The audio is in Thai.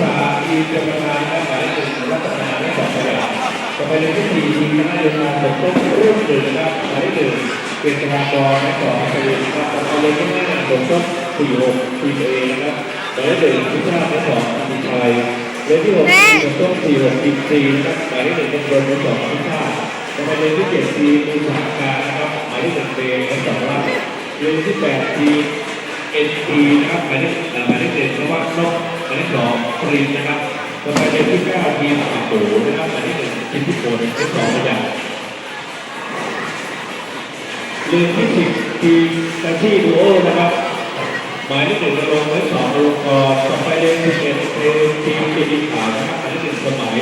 สาทีเป็นประธานและหมายเลขหนึ่งรัตนาและสองพยาต่อไปเลขที่สี่ทีมคณะเดินทางผมต้นรุ่นหนึ่งนะครับหมายเลขหนึ่งเป็นประธานกรและสองพยานนะครับต่อไปเลขที่ห้าผมต้นสี่หกทีมเอนะครับหมายเลขหนึ่งพิชาติและสองทีมไทยเลขที่หกผมต้นสี่หกทีมซีนะครับหมายเลขหนึ่งเป็นรนและสองพิชาติต่อไปเลขที่เจ็ดทีมอุตสาหการนะครับหมายเลขหนึ่งเบย์และสองล่าเลขที่แปดทีมเอ็นทีนะครับหมายเลขหมายเลขเจ็ดเพราะว่านกหมายเลขสอง ปรินนะครับต่อไปเลขที่เก้าทีมสิบโูนะครับหมายเลขหนึ่งทีมที่โูเลขสองพยากเลขที่สิบทีมแท็กซี่ดูโอนะครับ หมายเลขหนึ่งลงเลขสองลงกอต่อไปเลขที่เอ็ดทีมทีมปิติไท